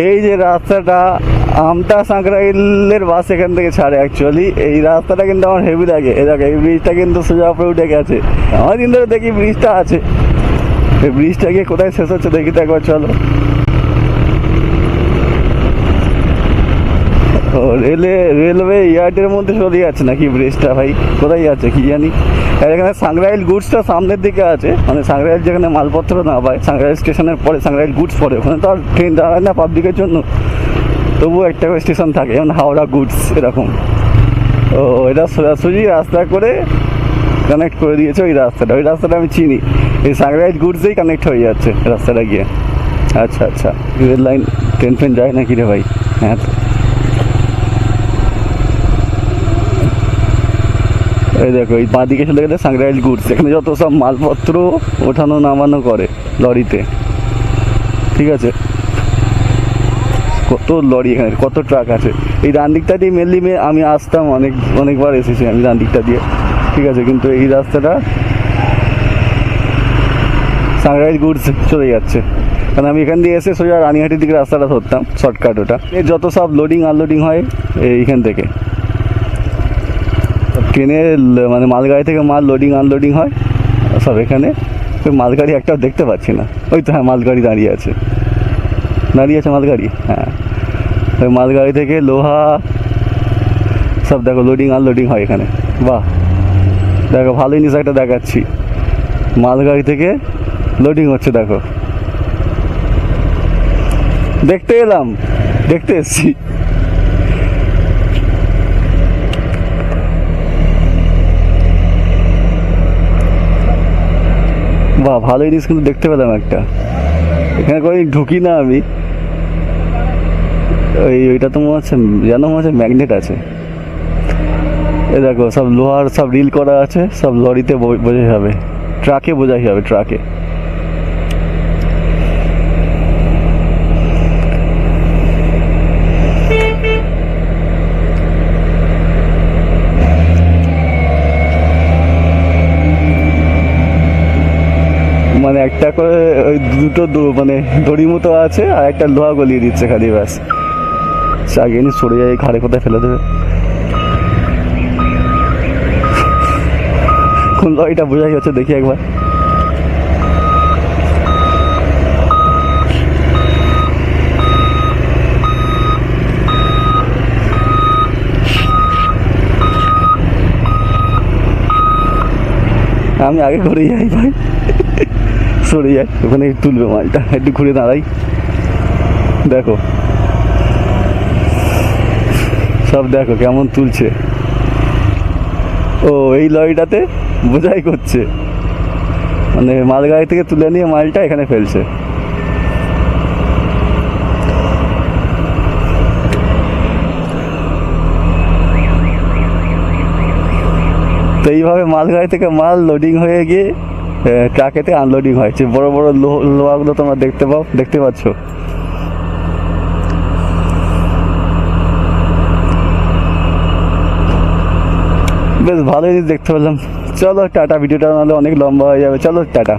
এই যে রাস্তাটা আমটা সাঁকরাইলের বাস এখান থেকে ছাড়ে অ্যাকচুয়ালি এই রাস্তাটা কিন্তু আমার হেভি লাগে। এ দেখো, এই ব্রিজটা কিন্তু সোজা উপরে উঠে গেছে। আমার ধরে দেখি ব্রিজটা আছে। এই ব্রিজটা গিয়ে কোথায় শেষ হচ্ছে দেখি তো একবার, চলো। রেলে, রেলওয়ে ইয়ার্ডের মধ্যে চলে যাচ্ছে নাকি ব্রিজটা ভাই? কোথায় যাচ্ছে কি জানি? আর এখানে সাংরাইল গুডসটা সামনের দিকে আছে। মানে সাংরাইল যেখানে মালপত্র না পায়, সাংরাইল স্টেশনের পরে সাংরাইল গুডস পড়ে। ওখানে তো আর ট্রেন দাঁড়ায় না পাবলিকের জন্য। তবুও একটা করে স্টেশন থাকে, যেমন হাওড়া গুডস এরকম। ও, এটা সোজাসুজি রাস্তা করে কানেক্ট করে দিয়েছে ওই রাস্তাটা। ওই রাস্তাটা আমি চিনি। এই সাংরাইল গুডসেই কানেক্ট হয়ে যাচ্ছে রাস্তাটা গিয়ে। আচ্ছা আচ্ছা। রেল লাইন ট্রেন ফ্রেন যায় নাকি রে ভাই? হ্যাঁ। এই দেখো, এই বাঁ দিকে চলে গেলে সাংরাইল গুডস। এখানে যত সব মালপত্র ওঠানো নামানো করে লরিতে। ঠিক আছে? কত লরি এখানে, কত ট্রাক আছে। এই ডান দিকটা দিয়ে মেনলি আমি আসতাম অনেক, অনেকবার এসেছি আমি ডান দিকটা দিয়ে। ঠিক আছে, কিন্তু এই রাস্তাটা সাংরাইল গুডস চলে যাচ্ছে। কারণ আমি এখান দিয়ে এসে সোজা রানীহাটির দিকে রাস্তাটা ধরতাম, শর্টকাট ওটা। এই যত সব লোডিং আনলোডিং হয় এইখান থেকে। ট্রেনের ল- মানে মালগাড়ি থেকে মাল লোডিং আনলোডিং হয়, সব এখানে। ওই মালগাড়ি একটাও দেখতে পাচ্ছি না। ওই তো হ্যাঁ মালগাড়ি দাঁড়িয়ে আছে। দাঁড়িয়ে আছে মালগাড়ি? হ্যাঁ। ওই মালগাড়ি থেকে লোহা, সব দেখো লোডিং আনলোডিং হয় এখানে। বাহ! দেখো, ভালোই জিনিস একটা দেখাচ্ছি। মালগাড়ি থেকে লোডিং হচ্ছে, দেখো। দেখতে এলাম। দেখতে এসছি। বাহ ভালোই জিনিস কিন্তু দেখতে পেলাম একটা। এখানে কোনো ঢুকি না আমি। ওই, ওইটা তো মনে হচ্ছে, যেন মনে হচ্ছে ম্যাগনেট আছে। এ দেখো, সব লোহার সব রিল করা আছে, সব লরিতে বোঝাই হবে। ট্রাকে বোঝাই হবে, ট্রাকে। মানে একটা করে, ওই দুটো মানে দড়ি মতো আছে আর একটা লোহা গলিয়ে দিচ্ছে খালি, ব্যাস। আগে নি সরে যায় ঘাড়ে কোথায় ফেলে দেবে? কোন লরিটা বোঝাই হচ্ছে দেখি একবার। আমি আগে ঘুরে যাই, ভাই। সরে যাই ওখানে তুলবে মালটা। একটু ঘুরে দাঁড়াই। দেখো। সব দেখো কেমন তুলছে। ও, এই লরিটাতে বোঝাই করছে। মানে মালগাড়ি থেকে তুলে নিয়ে মালটা এখানে ফেলছে। তো এইভাবে মালগাড়ি থেকে মাল লোডিং হয়ে গিয়ে ট্রাকেতে আনলোডিং হয়। যে বড় বড় লোহা, লোহাগুলো তোমরা দেখতে পাও, দেখতে পাচ্ছ? বেশ ভালোই দেখতে পেলাম। চলো টাটা, ভিডিওটা নাহলে অনেক লম্বা হয়ে যাবে। চলো টাটা।